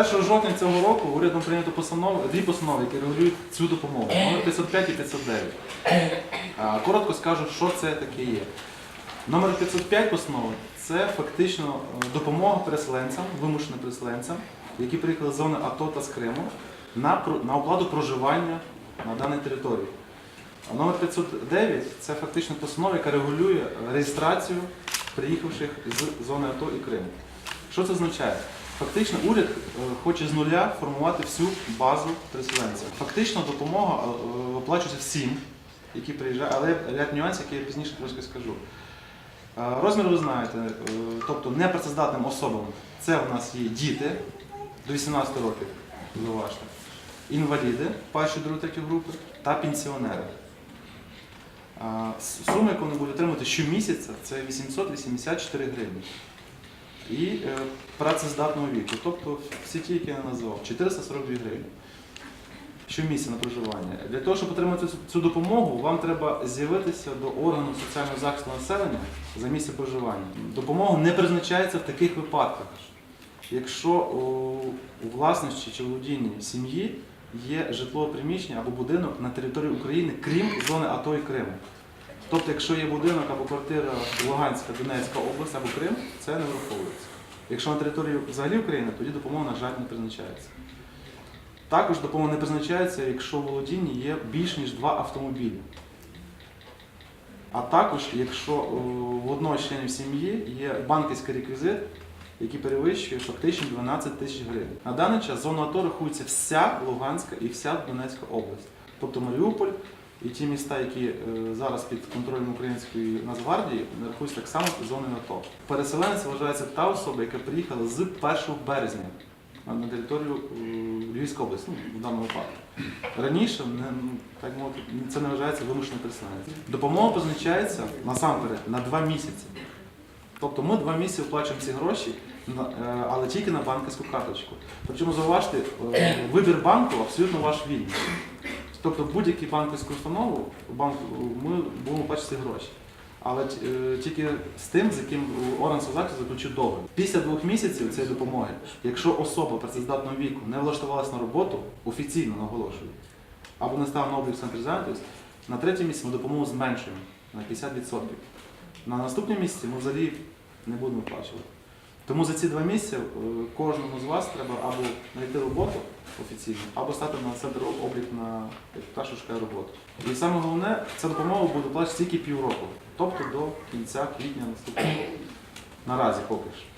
1 жовтня цього року урядом прийнято постанови, дві постанови, які регулюють цю допомогу. Номер 505 і 509. А, Коротко скажу, що це таке є. Номер 505 постанови це фактично е, допомога переселенцям, вимушеним переселенцям, які приїхали з зони АТО та з Криму на, на оплату проживання на даній території. А номер 509 це фактично постанова, яка регулює реєстрацію приїхавших з зони АТО і Криму. Що це означає? Фактично уряд е, хоче з нуля формувати всю базу переселенців. Фактично допомога е, виплачується всім, які приїжджають, але ряд нюансів, які я пізніше трошки скажу. Е, Розмір ви знаєте, е, тобто непрацездатним особам це в нас є діти до 18 років, зауважте, інваліди першої, другої, третьої групи та пенсіонери. Сума, яку вони будуть отримати щомісяця, це 884 гривні. І е, працездатного віку, тобто всі ті, які я назвав, 442 гривні. Щомісяця на проживання. Для того, щоб отримати цю, цю допомогу, вам треба з'явитися до органу соціального захисту населення за місце проживання. Допомога не призначається в таких випадках. Якщо у, у власності чи володінні сім'ї є житлове приміщення або будинок на території України, крім зони АТО і Криму. Тобто, якщо є будинок або квартира Луганська, Донецька область або Крим, це не враховується. Якщо на території взагалі України, тоді допомога, на жаль, не призначається. Також допомога не призначається, якщо в володінні є більш ніж два автомобілі. А також, якщо в одного членів сім'ї є банківський реквізит, який перевищує фактично 12 тисяч гривень. На даний час зона АТО рахується вся Луганська і вся Донецька область. Тобто Маріуполь і ті міста, які е, зараз під контролем української Нацгвардії, рахуються так само зоною АТО. Переселенець вважається та особа, яка приїхала з 1 березня на- територію е, Львівської області, ну, в даному випадку. Раніше так мовити, це не вважається вимушеним переселенцем. Допомога призначається насамперед на два місяці. Тобто ми два місяці оплачуємо ці гроші, е, але тільки на банківську карточку. Причому зауважте, вибір банку абсолютно ваш вільний. Тобто будь-яку банківську установу банк, ми будемо ці гроші. Але е, тільки з тим, з яким орган соцзахисту заключив договір. Після двох місяців цієї допомоги, якщо особа працездатного віку не влаштувалася на роботу, офіційно наголошую, або не став на облік самопризначеність, на третій місяці ми допомогу зменшуємо на 50%. На наступному місяці ми взагалі не будемо виплачувати. Тому за ці два місяці е, кожному з вас треба або знайти роботу офіційно, або стати на центр облік на та, шукає роботу. І саме головне, ця допомога буде платити тільки півроку, тобто до кінця квітня наступного. Наразі поки що.